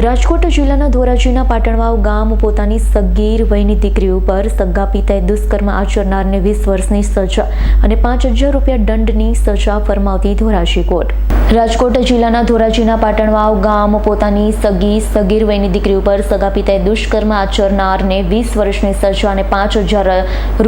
રાજકોટ જિલ્લાના ધોરાજીના પાટણવાવ ગામ પોતાની સગીર વયની દીકરી ઉપર સગા પિતાએ દુષ્કર્મ આચરનારને વીસ વર્ષની સજા અને પાંચ હજાર રૂપિયા દંડની સજા ફરમાવતી ધોરાજી કોર્ટ. રાજકોટ જિલ્લાના ધોરાજીના પાટણવાવ ગામ પોતાની સગી સગીર વયની દીકરી ઉપર સગા પિતાએ દુષ્કર્મ આચરનારને વીસ વર્ષની સજા અને પાંચ હજાર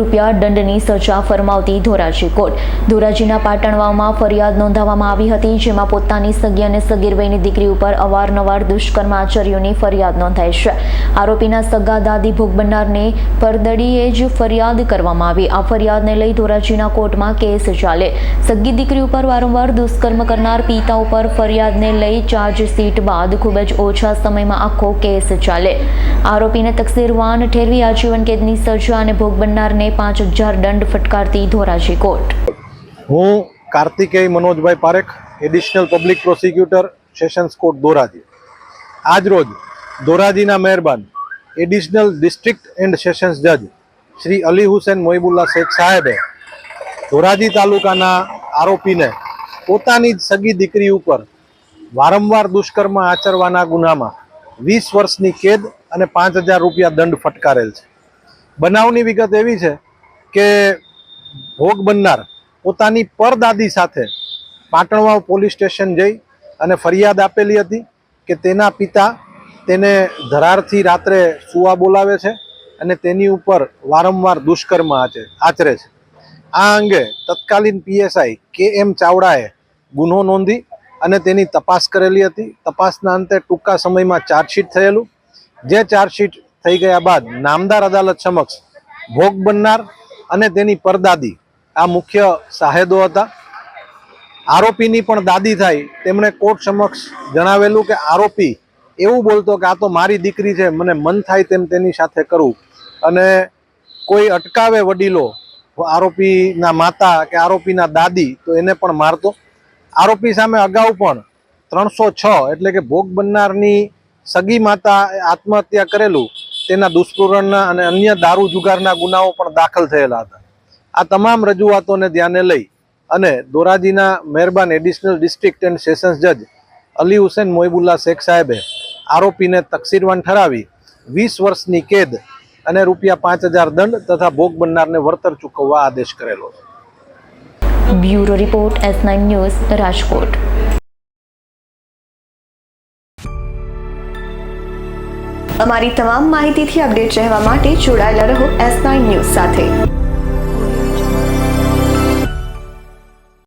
રૂપિયા દંડની સજા ફરમાવતી ધોરાજી કોર્ટ. ધોરાજીના પાટણવાવમાં ફરિયાદ નોંધાવવામાં આવી હતી, જેમાં પોતાની સગી અને સગીર વયની દીકરી ઉપર અવારનવાર દુષ્કર્મ આચર્યોની ફરિયાદ નોંધાઈ છે. આરોપીના સગા, દાદી, ભોગ બનનારને પરદડીએ જ ફરિયાદ કરવામાં આવી. આ ફરિયાદને લઈ ધોરાજીના કોર્ટમાં કેસ ચાલે. સગી દીકરી ઉપર વારંવાર દુષ્કર્મ કરનાર પિતા ઉપર ફરિયાદને લઈ ચાર્જશીટ બાદ ખૂબ જ ઓછા સમયમાં આખો કેસ ચાલે. આરોપીને તકસીરવાન ઠેરવી આજીવન કેદની સજા અને ભોગ બનનારને પાંચ હજાર દંડ ફટકારતી ધોરાજી કોર્ટ. હું Kartikeya Manojbhai Parekh, additional public prosecutor, sessions court Dhoraji. આજરોજ ધોરાજીના મહેરબાન એડિશનલ ડિસ્ટ્રિક્ટ એન્ડ સેશન્સ જજ શ્રી અલી હુસેન મોહિબુલ્લા શેખ સાહેબે ધોરાજી તાલુકાના આરોપીને પોતાની જ સગી દીકરી ઉપર વારંવાર દુષ્કર્મ આચરવાના ગુનામાં વીસ વર્ષની કેદ અને પાંચ હજાર રૂપિયા દંડ ફટકારેલ છે. બનાવની વિગત એવી છે કે ભોગ બનનાર પોતાની પરદાદી સાથે પાટણવાવ પોલીસ સ્ટેશન જઈ અને ફરિયાદ આપેલી હતી. કે તેના પિતા તેને ધરારથી રાત્રે સુવા બોલાવે છે અને તેની ઉપર વારંવાર દુષ્કર્મ આચે, આચરે છે. આ અંગે તત્કાલીન પીએસઆઈ કે એમ ચાવડાએ ગુનો નોંધી અને તેની તપાસ કરેલી હતી. તપાસના અંતે ટૂંકા સમયમાં ચાર્જશીટ થયેલું. જે ચાર્જશીટ થઈ ગયા બાદ નામદાર અદાલત સમક્ષ ભોગ બનનાર અને તેની પરદાદી, આ મુખ્ય સાહેદો હતા. આરોપીની પણ દાદી થાય, તેમણે કોર્ટ સમક્ષ જણાવેલું કે આરોપી એવું બોલતો કે આ તો મારી દીકરી છે, મને મન થાય તેમ તેની સાથે કરવું અને કોઈ અટકાવે વડીલો, આરોપીના માતા કે આરોપીના દાદી, તો એને પણ મારતો. આરોપી સામે અગાઉ પણ ત્રણસો છ એટલે કે ભોગ બનનારની સગી માતા આત્મહત્યા કરેલું, તેના દુષ્પૂરણના અને અન્ય દારૂ જુગારના ગુનાઓ પણ દાખલ થયેલા હતા. આ તમામ રજૂઆતોને ધ્યાને લઈ અને ધોરાજીના મહેરબાન એડિશનલ ડિસ્ટ્રિક્ટ એન્ડ સેશન્સ જજ અલી હુસેન મોહિબુલ્લા શેખ સાહેબે આરોપીને તકસીરવાન ઠરાવી વીસ વર્ષની કેદ અને રૂપિયા પાંચ હજાર દંડ તથા ભોગ બનનારને વળતર ચૂકવવા આદેશ કરેલો bureau report S nine news Rajkot. અમારી તમામ માહિતીથી અપડેટ રહેવા માટે જોડાયેલા રહો એસ નાઇન ન્યૂઝ સાથે.